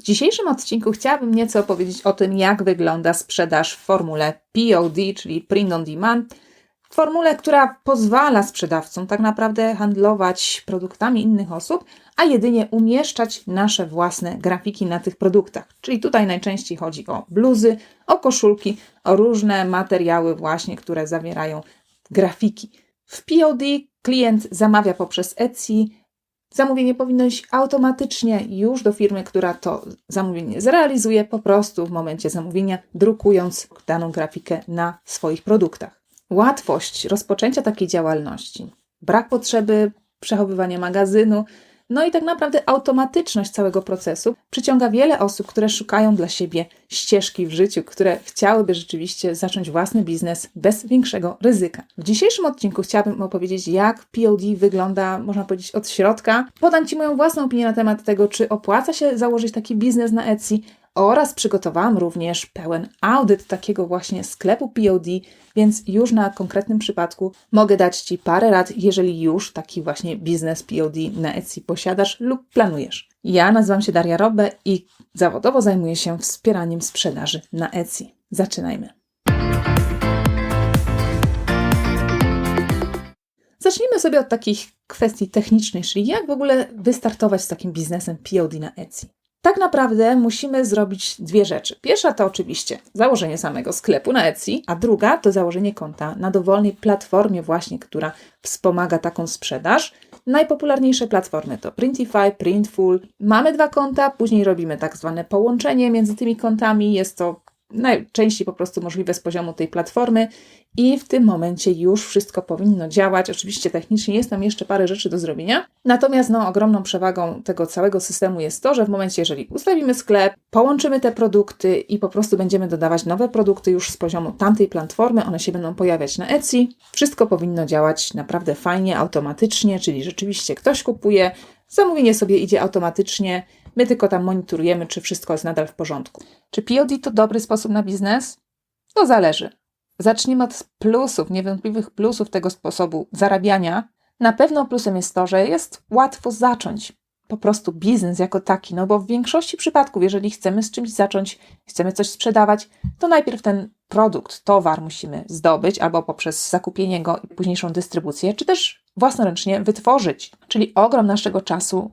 W dzisiejszym odcinku chciałabym nieco opowiedzieć o tym, jak wygląda sprzedaż w formule POD, czyli Print on Demand. Formule, która pozwala sprzedawcom tak naprawdę handlować produktami innych osób, a jedynie umieszczać nasze własne grafiki na tych produktach. Czyli tutaj najczęściej chodzi o bluzy, o koszulki, o różne materiały właśnie, które zawierają grafiki. W POD klient zamawia poprzez Etsy, Zamówienie powinno iść automatycznie już do firmy, która to zamówienie zrealizuje, po prostu w momencie zamówienia, drukując daną grafikę na swoich produktach. Łatwość rozpoczęcia takiej działalności, brak potrzeby przechowywania magazynu, no i tak naprawdę automatyczność całego procesu przyciąga wiele osób, które szukają dla siebie ścieżki w życiu, które chciałyby rzeczywiście zacząć własny biznes bez większego ryzyka. W dzisiejszym odcinku chciałabym opowiedzieć, jak POD wygląda, można powiedzieć, od środka. Podam Ci moją własną opinię na temat tego, czy opłaca się założyć taki biznes na Etsy, oraz przygotowałam również pełen audyt takiego właśnie sklepu POD, więc już na konkretnym przypadku mogę dać Ci parę rad, jeżeli już taki właśnie biznes POD na Etsy posiadasz lub planujesz. Ja nazywam się Daria Robbe i zawodowo zajmuję się wspieraniem sprzedaży na Etsy. Zaczynajmy. Zacznijmy sobie od takich kwestii technicznych, czyli jak w ogóle wystartować z takim biznesem POD na Etsy. Tak naprawdę musimy zrobić dwie rzeczy. Pierwsza to oczywiście założenie samego sklepu na Etsy, a druga to założenie konta na dowolnej platformie właśnie, która wspomaga taką sprzedaż. Najpopularniejsze platformy to Printify, Printful. Mamy dwa konta, później robimy tak zwane połączenie między tymi kontami. Jest to najczęściej po prostu możliwe z poziomu tej platformy i w tym momencie już wszystko powinno działać. Oczywiście technicznie jest tam jeszcze parę rzeczy do zrobienia, natomiast no, ogromną przewagą tego całego systemu jest to, że w momencie, jeżeli ustawimy sklep, połączymy te produkty i po prostu będziemy dodawać nowe produkty już z poziomu tamtej platformy, one się będą pojawiać na Etsy, wszystko powinno działać naprawdę fajnie, automatycznie, czyli rzeczywiście ktoś kupuje, zamówienie sobie idzie automatycznie, My tylko tam monitorujemy, czy wszystko jest nadal w porządku. Czy POD to dobry sposób na biznes? To zależy. Zacznijmy od plusów, niewątpliwych plusów tego sposobu zarabiania. Na pewno plusem jest to, że jest łatwo zacząć po prostu biznes jako taki, no bo w większości przypadków, jeżeli chcemy z czymś zacząć, chcemy coś sprzedawać, to najpierw ten produkt, towar musimy zdobyć albo poprzez zakupienie go i późniejszą dystrybucję, czy też własnoręcznie wytworzyć. Czyli ogrom naszego czasu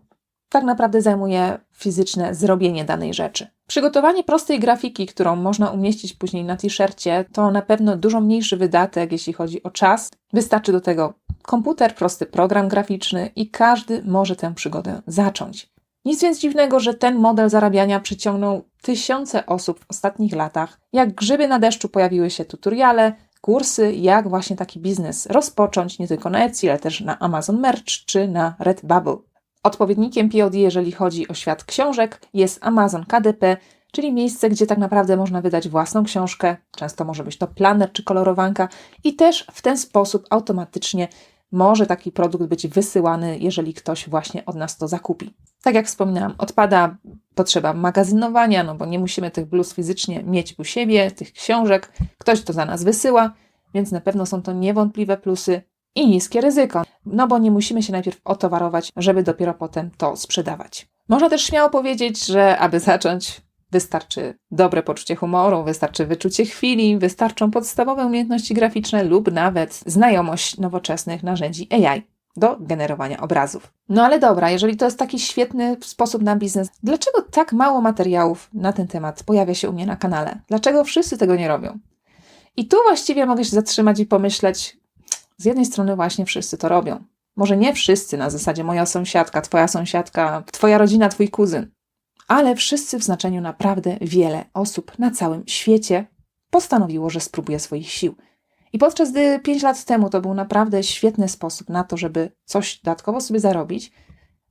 tak naprawdę zajmuje fizyczne zrobienie danej rzeczy. Przygotowanie prostej grafiki, którą można umieścić później na t-shircie, to na pewno dużo mniejszy wydatek, jeśli chodzi o czas. Wystarczy do tego komputer, prosty program graficzny i każdy może tę przygodę zacząć. Nic więc dziwnego, że ten model zarabiania przyciągnął tysiące osób w ostatnich latach. Jak grzyby na deszczu pojawiły się tutoriale, kursy, jak właśnie taki biznes rozpocząć nie tylko na Etsy, ale też na Amazon Merch czy na Redbubble. Odpowiednikiem POD, jeżeli chodzi o świat książek, jest Amazon KDP, czyli miejsce, gdzie tak naprawdę można wydać własną książkę. Często może być to planer czy kolorowanka, i też w ten sposób automatycznie może taki produkt być wysyłany, jeżeli ktoś właśnie od nas to zakupi. Tak jak wspominałam, odpada potrzeba magazynowania, no bo nie musimy tych bluz fizycznie mieć u siebie, tych książek, ktoś to za nas wysyła, więc na pewno są to niewątpliwe plusy i niskie ryzyko, no bo nie musimy się najpierw otowarować, żeby dopiero potem to sprzedawać. Można też śmiało powiedzieć, że aby zacząć, wystarczy dobre poczucie humoru, wystarczy wyczucie chwili, wystarczą podstawowe umiejętności graficzne lub nawet znajomość nowoczesnych narzędzi AI do generowania obrazów. No ale dobra, jeżeli to jest taki świetny sposób na biznes, dlaczego tak mało materiałów na ten temat pojawia się u mnie na kanale? Dlaczego wszyscy tego nie robią? I tu właściwie mogę się zatrzymać i pomyśleć, z jednej strony właśnie wszyscy to robią. Może nie wszyscy na zasadzie moja sąsiadka, twoja sąsiadka, twoja rodzina, twój kuzyn, ale wszyscy w znaczeniu naprawdę wiele osób na całym świecie postanowiło, że spróbuje swoich sił. I podczas gdy 5 lat temu to był naprawdę świetny sposób na to, żeby coś dodatkowo sobie zarobić,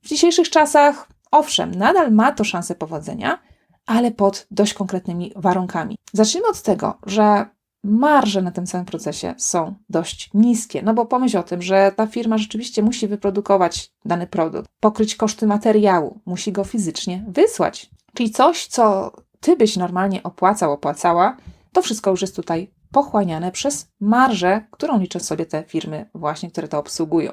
w dzisiejszych czasach, owszem, nadal ma to szansę powodzenia, ale pod dość konkretnymi warunkami. Zacznijmy od tego, że marże na tym całym procesie są dość niskie. No bo pomyśl o tym, że ta firma rzeczywiście musi wyprodukować dany produkt, pokryć koszty materiału, musi go fizycznie wysłać. Czyli coś, co ty byś normalnie opłacał, opłacała, to wszystko już jest tutaj pochłaniane przez marżę, którą liczą sobie te firmy właśnie, które to obsługują.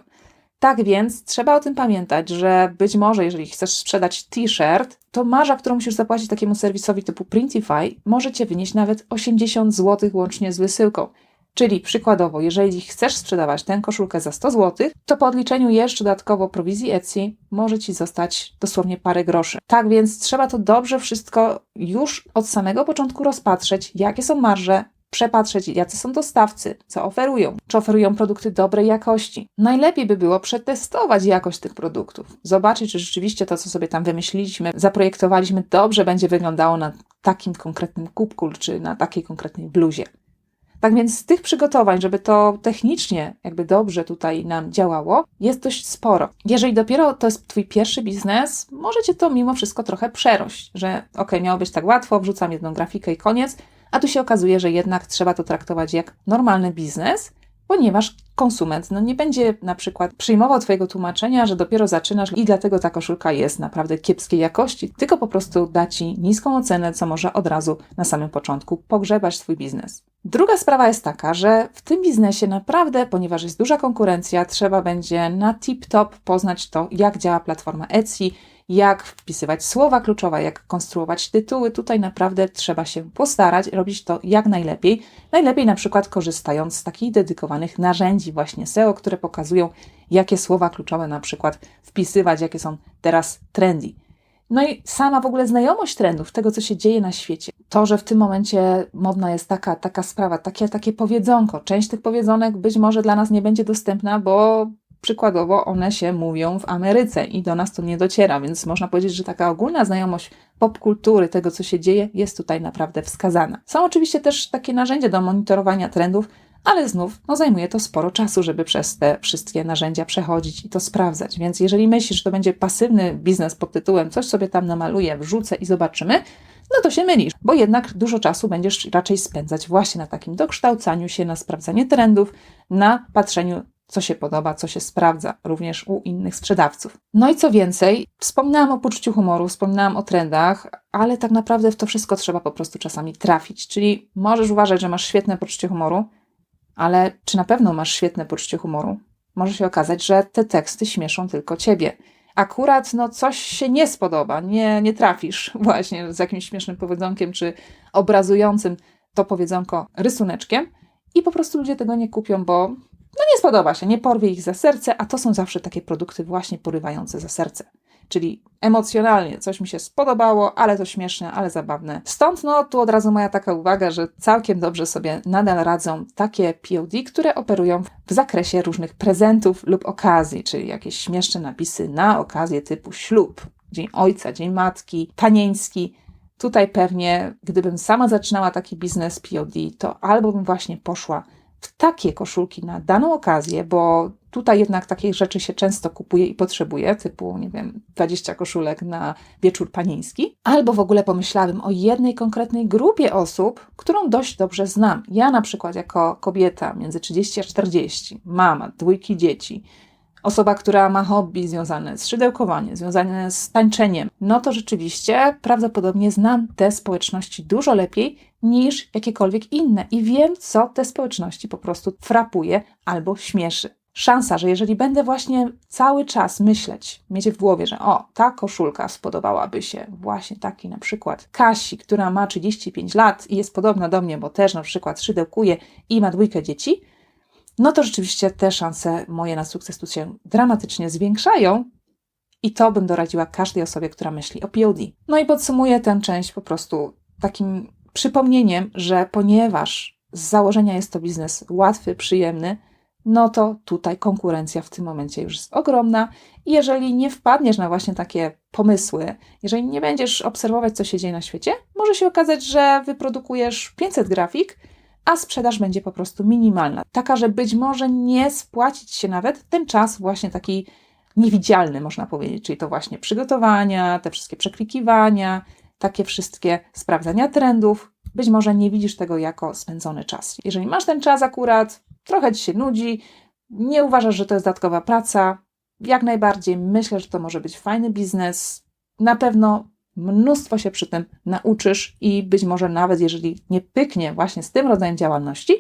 Tak więc trzeba o tym pamiętać, że być może jeżeli chcesz sprzedać t-shirt, to marża, którą musisz zapłacić takiemu serwisowi typu Printify, może cię wynieść nawet 80 zł łącznie z wysyłką. Czyli przykładowo, jeżeli chcesz sprzedawać tę koszulkę za 100 zł, to po odliczeniu jeszcze dodatkowo prowizji Etsy może ci zostać dosłownie parę groszy. Tak więc trzeba to dobrze wszystko już od samego początku rozpatrzeć, jakie są marże, przepatrzeć, jacy są dostawcy, co oferują, czy oferują produkty dobrej jakości. Najlepiej by było przetestować jakość tych produktów, zobaczyć, czy rzeczywiście to, co sobie tam wymyśliliśmy, zaprojektowaliśmy, dobrze będzie wyglądało na takim konkretnym kubku, czy na takiej konkretnej bluzie. Tak więc z tych przygotowań, żeby to technicznie jakby dobrze tutaj nam działało, jest dość sporo. Jeżeli dopiero to jest Twój pierwszy biznes, możecie to mimo wszystko trochę przerość, że ok, miało być tak łatwo, wrzucam jedną grafikę i koniec, a tu się okazuje, że jednak trzeba to traktować jak normalny biznes, ponieważ konsument no, nie będzie na przykład przyjmował Twojego tłumaczenia, że dopiero zaczynasz i dlatego ta koszulka jest naprawdę kiepskiej jakości, tylko po prostu da Ci niską ocenę, co może od razu na samym początku pogrzebać Twój biznes. Druga sprawa jest taka, że w tym biznesie naprawdę, ponieważ jest duża konkurencja, trzeba będzie na tip-top poznać to, jak działa platforma Etsy, jak wpisywać słowa kluczowe, jak konstruować tytuły. Tutaj naprawdę trzeba się postarać, robić to jak najlepiej. Najlepiej na przykład korzystając z takich dedykowanych narzędzi właśnie SEO, które pokazują, jakie słowa kluczowe na przykład wpisywać, jakie są teraz trendy. No i sama w ogóle znajomość trendów, tego co się dzieje na świecie. To, że w tym momencie modna jest taka, taka sprawa, takie, takie powiedzonko. Część tych powiedzonek być może dla nas nie będzie dostępna, bo przykładowo one się mówią w Ameryce i do nas to nie dociera, więc można powiedzieć, że taka ogólna znajomość popkultury, tego co się dzieje, jest tutaj naprawdę wskazana. Są oczywiście też takie narzędzia do monitorowania trendów, ale znów no, zajmuje to sporo czasu, żeby przez te wszystkie narzędzia przechodzić i to sprawdzać. Więc jeżeli myślisz, że to będzie pasywny biznes pod tytułem coś sobie tam namaluję, wrzucę i zobaczymy, no to się mylisz, bo jednak dużo czasu będziesz raczej spędzać właśnie na takim dokształcaniu się, na sprawdzanie trendów, na patrzeniu co się podoba, co się sprawdza, również u innych sprzedawców. No i co więcej, wspominałam o poczuciu humoru, wspominałam o trendach, ale tak naprawdę w to wszystko trzeba po prostu czasami trafić. Czyli możesz uważać, że masz świetne poczucie humoru, ale czy na pewno masz świetne poczucie humoru? Może się okazać, że te teksty śmieszą tylko ciebie. Akurat no, coś się nie spodoba, nie, nie trafisz właśnie z jakimś śmiesznym powiedzonkiem czy obrazującym to powiedzonko rysuneczkiem i po prostu ludzie tego nie kupią, bo no nie spodoba się, nie porwie ich za serce, a to są zawsze takie produkty właśnie porywające za serce. Czyli emocjonalnie coś mi się spodobało, ale to śmieszne, ale zabawne. Stąd no tu od razu moja taka uwaga, że całkiem dobrze sobie nadal radzą takie POD, które operują w zakresie różnych prezentów lub okazji, czyli jakieś śmieszne napisy na okazję typu ślub, dzień ojca, dzień matki, panieński. Tutaj pewnie, gdybym sama zaczynała taki biznes POD, to albo bym właśnie poszła w takie koszulki na daną okazję, bo tutaj jednak takich rzeczy się często kupuje i potrzebuje, typu, nie wiem, 20 koszulek na wieczór panieński, albo w ogóle pomyślałabym o jednej konkretnej grupie osób, którą dość dobrze znam. Ja na przykład jako kobieta między 30 a 40, mama, dwójki dzieci, osoba, która ma hobby związane z szydełkowaniem, związane z tańczeniem, no to rzeczywiście prawdopodobnie znam te społeczności dużo lepiej niż jakiekolwiek inne i wiem, co te społeczności po prostu frapuje albo śmieszy. Szansa, że jeżeli będę właśnie cały czas myśleć, mieć w głowie, że o, ta koszulka spodobałaby się właśnie takiej na przykład Kasi, która ma 35 lat i jest podobna do mnie, bo też na przykład szydełkuje i ma dwójkę dzieci, no to rzeczywiście te szanse moje na sukces tu się dramatycznie zwiększają. I to bym doradziła każdej osobie, która myśli o POD. No i podsumuję tę część po prostu takim przypomnieniem, że ponieważ z założenia jest to biznes łatwy, przyjemny, no to tutaj konkurencja w tym momencie już jest ogromna. I jeżeli nie wpadniesz na właśnie takie pomysły, jeżeli nie będziesz obserwować, co się dzieje na świecie, może się okazać, że wyprodukujesz 500 grafik, a sprzedaż będzie po prostu minimalna. Taka, że być może nie spłacić się nawet ten czas właśnie taki niewidzialny, można powiedzieć, czyli to właśnie przygotowania, te wszystkie przeklikiwania, takie wszystkie sprawdzania trendów. Być może nie widzisz tego jako spędzony czas. Jeżeli masz ten czas akurat, trochę ci się nudzi, nie uważasz, że to jest dodatkowa praca, jak najbardziej myślę, że to może być fajny biznes. Na pewno mnóstwo się przy tym nauczysz i być może nawet jeżeli nie pyknie właśnie z tym rodzajem działalności,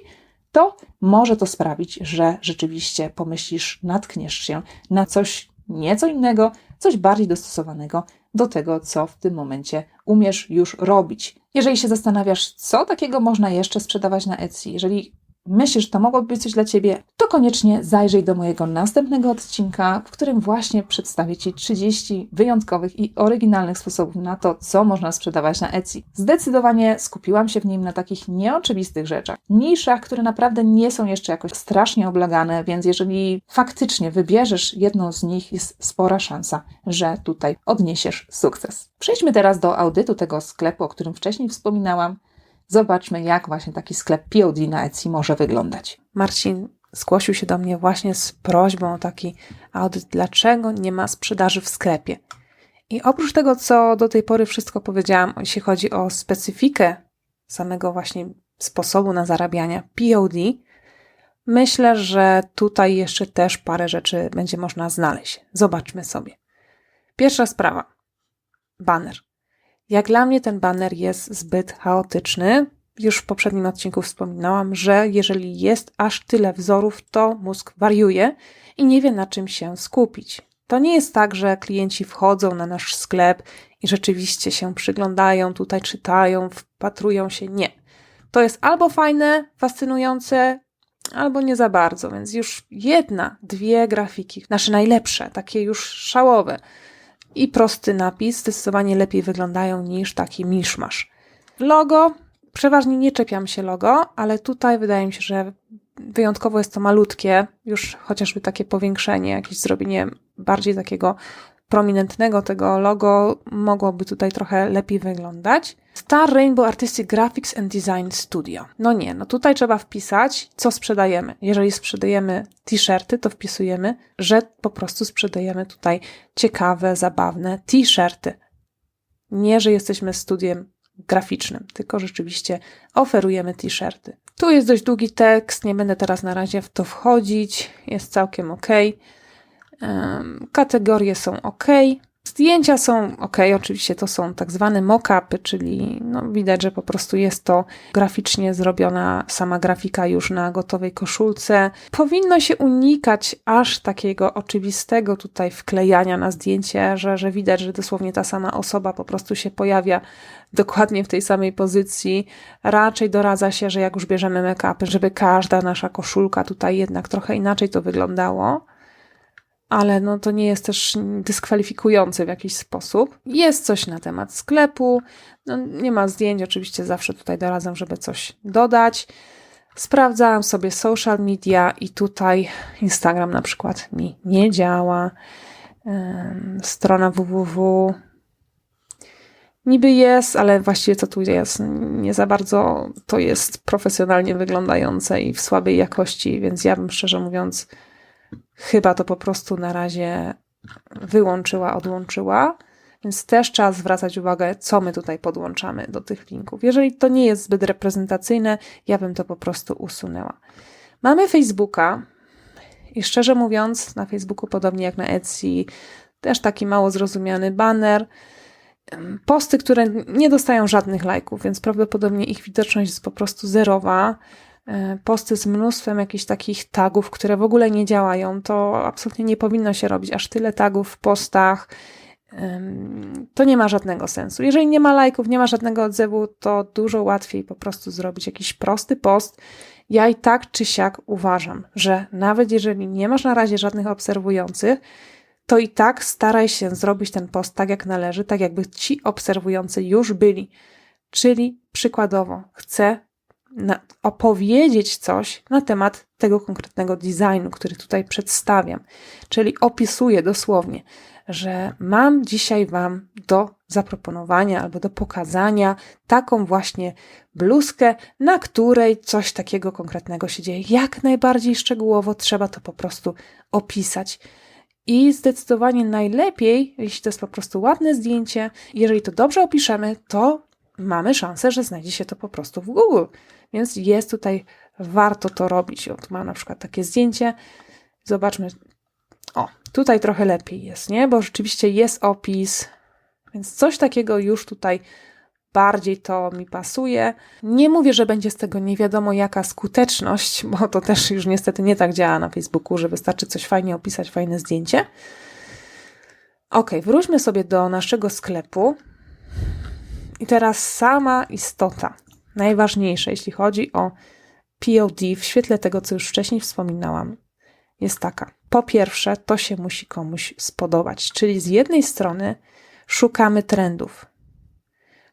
to może to sprawić, że rzeczywiście pomyślisz, natkniesz się na coś nieco innego, coś bardziej dostosowanego do tego, co w tym momencie umiesz już robić. Jeżeli się zastanawiasz, co takiego można jeszcze sprzedawać na Etsy, jeżeli myślisz, że to mogłoby być coś dla Ciebie, to koniecznie zajrzyj do mojego następnego odcinka, w którym właśnie przedstawię Ci 30 wyjątkowych i oryginalnych sposobów na to, co można sprzedawać na Etsy. Zdecydowanie skupiłam się w nim na takich nieoczywistych rzeczach, niszach, które naprawdę nie są jeszcze jakoś strasznie oblagane, więc jeżeli faktycznie wybierzesz jedną z nich, jest spora szansa, że tutaj odniesiesz sukces. Przejdźmy teraz do audytu tego sklepu, o którym wcześniej wspominałam. Zobaczmy, jak właśnie taki sklep POD na Etsy może wyglądać. Marcin zgłosił się do mnie właśnie z prośbą o taki audyt, dlaczego nie ma sprzedaży w sklepie. I oprócz tego, co do tej pory wszystko powiedziałam, jeśli chodzi o specyfikę samego właśnie sposobu na zarabianie POD, myślę, że tutaj jeszcze też parę rzeczy będzie można znaleźć. Zobaczmy sobie. Pierwsza sprawa. Banner. Jak dla mnie ten banner jest zbyt chaotyczny. Już w poprzednim odcinku wspominałam, że jeżeli jest aż tyle wzorów, to mózg wariuje i nie wie na czym się skupić. To nie jest tak, że klienci wchodzą na nasz sklep i rzeczywiście się przyglądają, tutaj czytają, wpatrują się. Nie. To jest albo fajne, fascynujące, albo nie za bardzo, więc już jedna, dwie grafiki, nasze najlepsze, takie już szałowe, i prosty napis zdecydowanie lepiej wyglądają niż taki miszmasz. Logo, przeważnie nie czepiam się logo, ale tutaj wydaje mi się, że wyjątkowo jest to malutkie, już chociażby takie powiększenie, jakieś zrobienie bardziej takiego prominentnego tego logo mogłoby tutaj trochę lepiej wyglądać. Star Rainbow Artistic Graphics and Design Studio. No nie, no tutaj trzeba wpisać, co sprzedajemy. Jeżeli sprzedajemy t-shirty, to wpisujemy, że po prostu sprzedajemy tutaj ciekawe, zabawne t-shirty. Nie, że jesteśmy studiem graficznym, tylko rzeczywiście oferujemy t-shirty. Tu jest dość długi tekst, nie będę teraz na razie w to wchodzić, jest całkiem ok. Kategorie są ok. Zdjęcia są ok, oczywiście to są tak zwane mock-upy, czyli no, widać, że po prostu jest to graficznie zrobiona sama grafika już na gotowej koszulce. Powinno się unikać aż takiego oczywistego tutaj wklejania na zdjęcie, że, że widać, że dosłownie ta sama osoba po prostu się pojawia dokładnie w tej samej pozycji. Raczej doradza się, że jak już bierzemy make-upy, żeby każda nasza koszulka tutaj jednak trochę inaczej to wyglądało ale no to nie jest też dyskwalifikujące w jakiś sposób. Jest coś na temat sklepu, no nie ma zdjęć, oczywiście zawsze tutaj doradzam, żeby coś dodać. Sprawdzałam sobie social media i tutaj Instagram na przykład mi nie działa. Strona www niby jest, ale właściwie co tu jest, nie za bardzo to jest profesjonalnie wyglądające i w słabej jakości, więc ja bym szczerze mówiąc chyba to po prostu na razie wyłączyła, odłączyła. Więc też trzeba zwracać uwagę, co my tutaj podłączamy do tych linków. Jeżeli to nie jest zbyt reprezentacyjne, ja bym to po prostu usunęła. Mamy Facebooka i szczerze mówiąc, na Facebooku, podobnie jak na Etsy, też taki mało zrozumiany banner. Posty, które nie dostają żadnych lajków, więc prawdopodobnie ich widoczność jest po prostu zerowa. E, posty z mnóstwem jakichś takich tagów, które w ogóle nie działają. To absolutnie nie powinno się robić. Aż tyle tagów w postach. To nie ma żadnego sensu. Jeżeli nie ma lajków, nie ma żadnego odzewu, to dużo łatwiej po prostu zrobić jakiś prosty post. Ja i tak czy siak uważam, że nawet jeżeli nie masz na razie żadnych obserwujących, to i tak staraj się zrobić ten post tak jak należy, tak jakby ci obserwujący już byli. Czyli przykładowo, chcę opowiedzieć coś na temat tego konkretnego designu, który tutaj przedstawiam. Czyli opisuję dosłownie, że mam dzisiaj Wam do zaproponowania albo do pokazania taką właśnie bluzkę, na której coś takiego konkretnego się dzieje. Jak najbardziej szczegółowo trzeba to po prostu opisać. I zdecydowanie najlepiej, jeśli to jest po prostu ładne zdjęcie, jeżeli to dobrze opiszemy, to mamy szansę, że znajdzie się to po prostu w Google. Więc jest tutaj, warto to robić. O, tu mam na przykład takie zdjęcie. Zobaczmy. O, tutaj trochę lepiej jest, nie? Bo rzeczywiście jest opis, więc coś takiego już tutaj bardziej to mi pasuje. Nie mówię, że będzie z tego nie wiadomo jaka skuteczność, bo to też już niestety nie tak działa na Facebooku, że wystarczy coś fajnie opisać, fajne zdjęcie. Ok, wróćmy sobie do naszego sklepu. I teraz sama istota, najważniejsza, jeśli chodzi o POD w świetle tego, co już wcześniej wspominałam, jest taka. Po pierwsze, to się musi komuś spodobać, czyli z jednej strony szukamy trendów.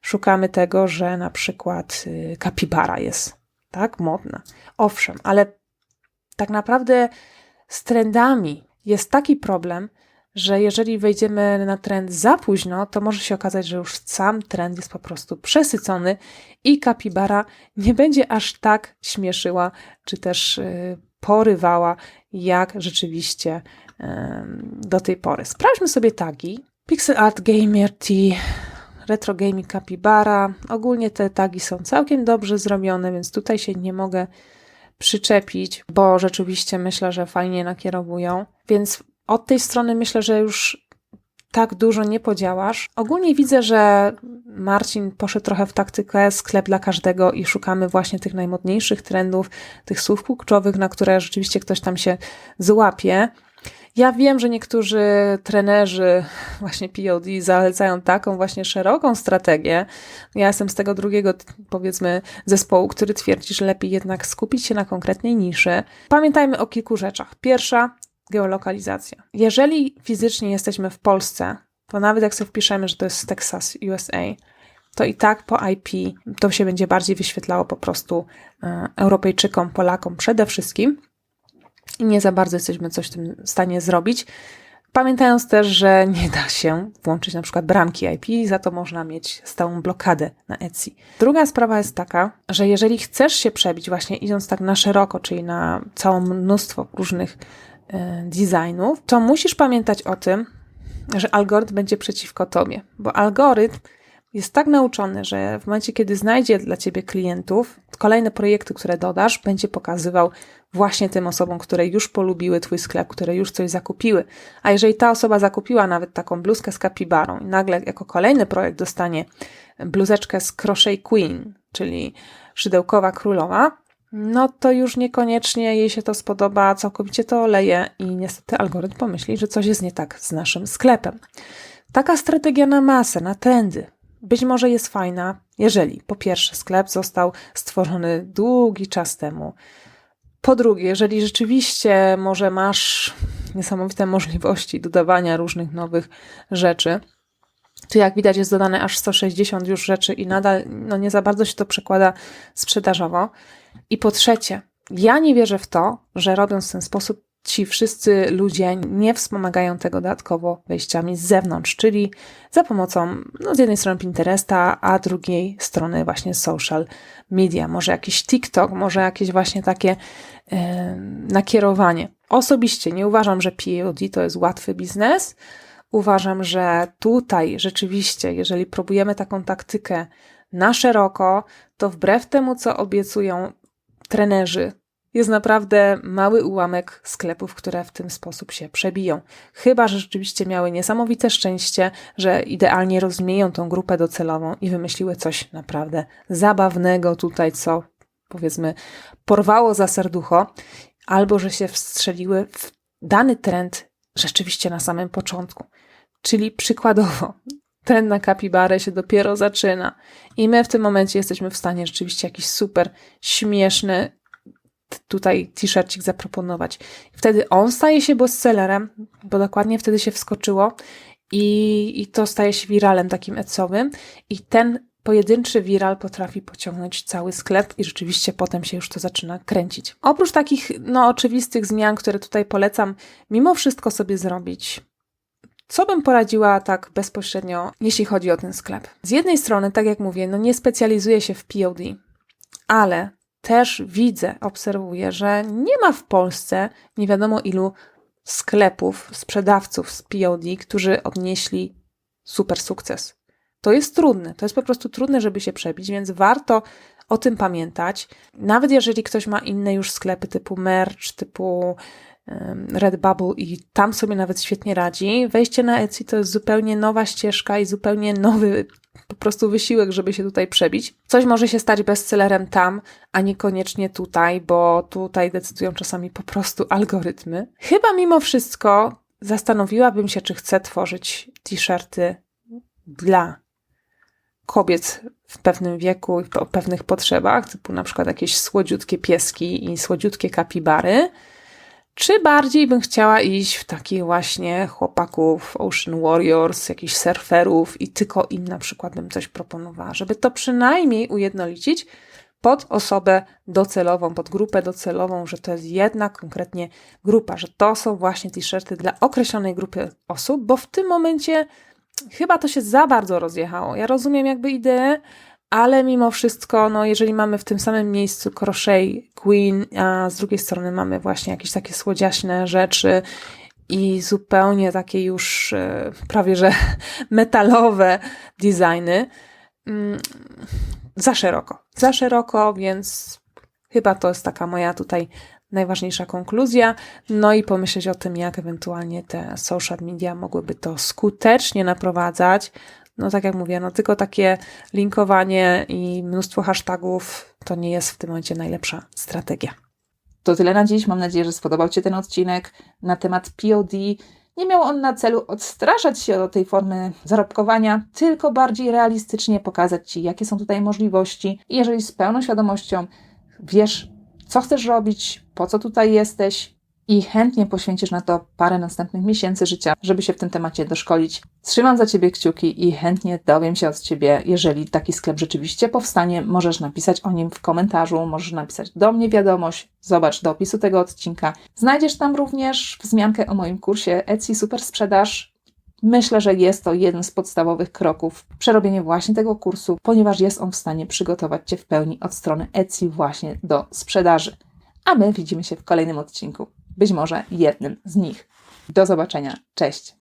Szukamy tego, że na przykład y, kapibara jest tak modna. Owszem, ale tak naprawdę z trendami jest taki problem, że jeżeli wejdziemy na trend za późno, to może się okazać, że już sam trend jest po prostu przesycony i kapibara nie będzie aż tak śmieszyła, czy też y, porywała, jak rzeczywiście do tej pory. Sprawdźmy sobie tagi. Pixel Art Gamer T, Retro Gaming Capybara. Ogólnie te tagi są całkiem dobrze zrobione, więc tutaj się nie mogę przyczepić, bo rzeczywiście myślę, że fajnie nakierowują. Więc od tej strony myślę, że już tak dużo nie podziałasz. Ogólnie widzę, że Marcin poszedł trochę w taktykę sklep dla każdego i szukamy właśnie tych najmodniejszych trendów, tych słów kluczowych, na które rzeczywiście ktoś tam się złapie. Ja wiem, że niektórzy trenerzy właśnie POD zalecają taką właśnie szeroką strategię. Ja jestem z tego drugiego, powiedzmy, zespołu, który twierdzi, że lepiej jednak skupić się na konkretnej niszy. Pamiętajmy o kilku rzeczach. Pierwsza, geolokalizacja. Jeżeli fizycznie jesteśmy w Polsce, to nawet jak sobie wpiszemy, że to jest Texas, USA, to i tak po IP to się będzie bardziej wyświetlało po prostu e, Europejczykom, Polakom przede wszystkim i nie za bardzo jesteśmy coś w tym stanie zrobić. Pamiętając też, że nie da się włączyć na przykład bramki IP, za to można mieć stałą blokadę na Etsy. Druga sprawa jest taka, że jeżeli chcesz się przebić, właśnie idąc tak na szeroko, czyli na całe mnóstwo różnych designów, to musisz pamiętać o tym, że algorytm będzie przeciwko tobie, bo algorytm jest tak nauczony, że w momencie, kiedy znajdzie dla ciebie klientów, kolejne projekty, które dodasz, będzie pokazywał właśnie tym osobom, które już polubiły twój sklep, które już coś zakupiły. A jeżeli ta osoba zakupiła nawet taką bluzkę z kapibarą i nagle jako kolejny projekt dostanie bluzeczkę z Crochet Queen, czyli szydełkowa królowa, no to już niekoniecznie jej się to spodoba, całkowicie to oleje i niestety algorytm pomyśli, że coś jest nie tak z naszym sklepem. Taka strategia na masę, na trendy, być może jest fajna, jeżeli po pierwsze sklep został stworzony długi czas temu. Po drugie, jeżeli rzeczywiście może masz niesamowite możliwości dodawania różnych nowych rzeczy, to jak widać jest dodane aż 160 już rzeczy i nadal no nie za bardzo się to przekłada sprzedażowo. I po trzecie, ja nie wierzę w to, że robiąc w ten sposób ci wszyscy ludzie nie wspomagają tego dodatkowo wejściami z zewnątrz, czyli za pomocą no, z jednej strony Pinteresta, a drugiej strony właśnie social media. Może jakiś TikTok, może jakieś właśnie takie yy, nakierowanie. Osobiście nie uważam, że POD to jest łatwy biznes. Uważam, że tutaj rzeczywiście, jeżeli próbujemy taką taktykę na szeroko, to wbrew temu, co obiecują trenerzy, jest naprawdę mały ułamek sklepów, które w ten sposób się przebiją. Chyba, że rzeczywiście miały niesamowite szczęście, że idealnie rozumieją tą grupę docelową i wymyśliły coś naprawdę zabawnego tutaj, co powiedzmy porwało za serducho, albo że się wstrzeliły w dany trend rzeczywiście na samym początku. Czyli przykładowo, trend na kapibarę się dopiero zaczyna i my w tym momencie jesteśmy w stanie rzeczywiście jakiś super śmieszny tutaj t-shircik zaproponować. Wtedy on staje się bestsellerem, bo dokładnie wtedy się wskoczyło i, i to staje się wiralem takim ecowym i ten pojedynczy viral potrafi pociągnąć cały sklep i rzeczywiście potem się już to zaczyna kręcić. Oprócz takich no, oczywistych zmian, które tutaj polecam mimo wszystko sobie zrobić, co bym poradziła tak bezpośrednio, jeśli chodzi o ten sklep? Z jednej strony, tak jak mówię, no nie specjalizuję się w POD, ale też widzę, obserwuję, że nie ma w Polsce nie wiadomo ilu sklepów, sprzedawców z POD, którzy odnieśli super sukces. To jest trudne, to jest po prostu trudne, żeby się przebić, więc warto o tym pamiętać. Nawet jeżeli ktoś ma inne już sklepy typu merch, typu Redbubble i tam sobie nawet świetnie radzi. Wejście na Etsy to jest zupełnie nowa ścieżka i zupełnie nowy po prostu wysiłek, żeby się tutaj przebić. Coś może się stać bestsellerem tam, a niekoniecznie tutaj, bo tutaj decydują czasami po prostu algorytmy. Chyba mimo wszystko zastanowiłabym się, czy chcę tworzyć t-shirty dla kobiet w pewnym wieku i o pewnych potrzebach, typu na przykład jakieś słodziutkie pieski i słodziutkie kapibary, czy bardziej bym chciała iść w takich właśnie chłopaków, Ocean Warriors, jakichś surferów i tylko im na przykład bym coś proponowała, żeby to przynajmniej ujednolicić pod osobę docelową, pod grupę docelową, że to jest jedna konkretnie grupa, że to są właśnie t-shirty dla określonej grupy osób, bo w tym momencie chyba to się za bardzo rozjechało. Ja rozumiem jakby ideę, ale mimo wszystko, no jeżeli mamy w tym samym miejscu crochet queen, a z drugiej strony mamy właśnie jakieś takie słodziaśne rzeczy i zupełnie takie już e, prawie że metalowe designy, mm, za szeroko. Za szeroko, więc chyba to jest taka moja tutaj najważniejsza konkluzja. No i pomyśleć o tym, jak ewentualnie te social media mogłyby to skutecznie naprowadzać. No tak jak mówię, no tylko takie linkowanie i mnóstwo hashtagów to nie jest w tym momencie najlepsza strategia. To tyle na dziś. Mam nadzieję, że spodobał Ci ten odcinek na temat POD. Nie miał on na celu odstraszać się od tej formy zarobkowania, tylko bardziej realistycznie pokazać Ci, jakie są tutaj możliwości. I jeżeli z pełną świadomością wiesz, co chcesz robić, po co tutaj jesteś i chętnie poświęcisz na to parę następnych miesięcy życia, żeby się w tym temacie doszkolić, trzymam za Ciebie kciuki i chętnie dowiem się od Ciebie, jeżeli taki sklep rzeczywiście powstanie. Możesz napisać o nim w komentarzu, możesz napisać do mnie wiadomość, zobacz do opisu tego odcinka. Znajdziesz tam również wzmiankę o moim kursie Etsy Super Sprzedaż. Myślę, że jest to jeden z podstawowych kroków przerobienie właśnie tego kursu, ponieważ jest on w stanie przygotować Cię w pełni od strony Etsy właśnie do sprzedaży. A my widzimy się w kolejnym odcinku, być może jednym z nich. Do zobaczenia, cześć!